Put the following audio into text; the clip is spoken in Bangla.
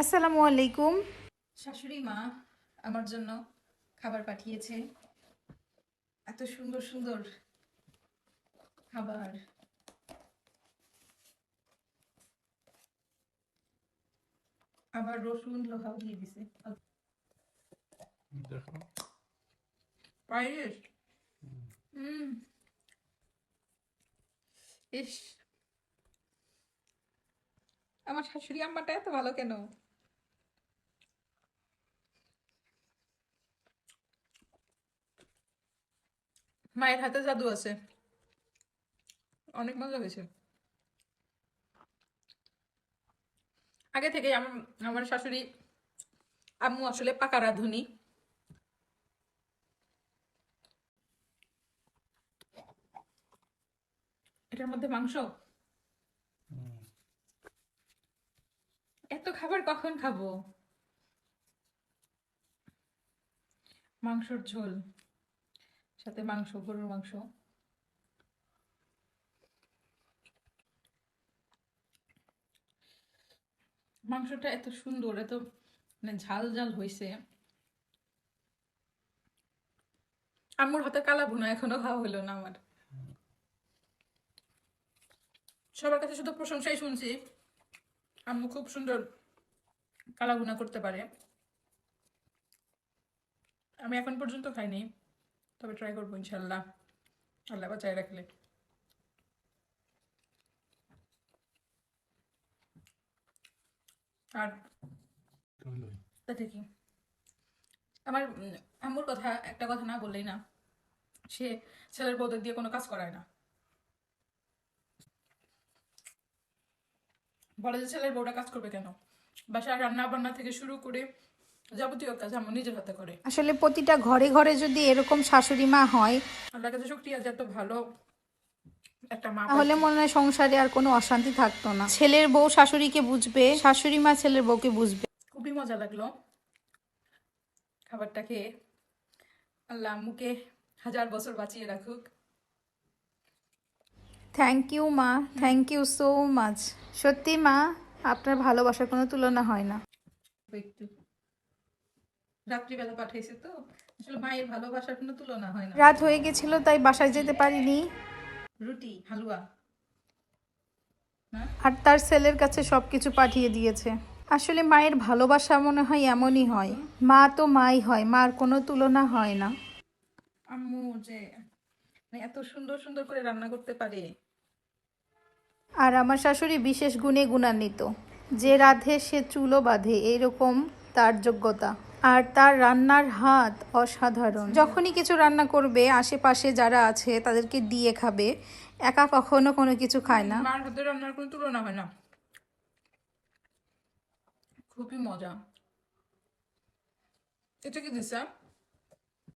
আসসালামু আলাইকুম। শাশুড়ি মা আমার জন্য খাবার পাঠিয়েছে। এত সুন্দর সুন্দর খাবার। আবার রসুন লোহাও দিয়ে দিছে। দেখো। পায়েস? হুম। ইস। আমার শাশুড়ি আম্মাটা এত ভালো কেন? মায়ের হাতে জাদু আছে। অনেক মজা হয়েছে। আগে থেকে আমার আমার শাশুড়ি আম্মু আসলে পাকা রাঁধুনি। এটার মধ্যে মাংস? এত খাবার কখন খাব? মাংসর ঝোল। সাথে মাংস, গরুর মাংস। মাংসটা এত সুন্দর, এত মানে ঝাল ঝাল হয়েছে আম্মুর হাতে কালা ভুনা, এখনও খাওয়া হলো না আমার। সবার কাছে শুধু প্রশংসাই শুনছি। আম্মু খুব সুন্দর কালা ভুনা করতে পারে। আমি এখন পর্যন্ত খাইনি। তবে ট্রাই করব ইনশাল্লাহ। আল্লাহ বাঁচায় রাখলে। আর আমার আম্মুর কথা, একটা কথা না বললেই না, সে ছেলের বউদের দিয়ে কোনো কাজ করায় না। বলে যে ছেলের বউটা কাজ করবে কেন? বাসায় রান্না বান্না থেকে শুরু করে যাবতীয় কাজ আম্মু নিজের হাতে করে। আসলে প্রতিটা ঘরে ঘরে যদি এরকম শাশুড়ি মা হয় আল্লাহ কাছে শক্তি আছে এত ভালো একটা মা তাহলে মনে হয় সংসারে আর কোনো অশান্তি থাকতো না। ছেলের বউ শাশুড়িকে বুঝবে শাশুড়ি মা ছেলের বউকে বুঝবে। খুবই মজা লাগল। খাবারটা খেয়ে আল্লাহ আম্মুকে হাজার বছর বাঁচিয়ে রাখুক। থ্যাংক ইউ মা। থ্যাংক ইউ সো মাচ সত্যি মা আপনার ভালোবাসার কোনো তুলনা হয় না। একটু রাত্রিবেলা পাঠাইছে তো। আসলে মায়ের ভালোবাসার কোনো তুলনা হয় না। রাত হয়ে গেছিল তাই বাসায় যেতে পারিনি। রুটি হালুয়া। আর তার ছেলের কাছে সব কিছু পাঠিয়ে দিয়েছে। আসলে মায়ের ভালোবাসা মনে হয় এমনই হয়। মা তো মাই হয় মার কোনো তুলনা হয় না। আম্মু যে মানে এত সুন্দর সুন্দর করে রান্না করতে পারে। আর আমার শাশুড়ি বিশেষ গুণে গুণান্বিত। যে রাধে সে চুলো বাঁধে এইরকম তার যোগ্যতা। আর তার রান্নার হাত অসাধারণ। যখনই কিছু রান্না করবে, আশেপাশে যারা আছে, তাদেরকে দিয়ে খাবে। একা কখনো কোনো কিছু খায় না। মার হাতের রান্নার কোনো তুলনা হয় না। খুবই মজা। এটা কি দিছে?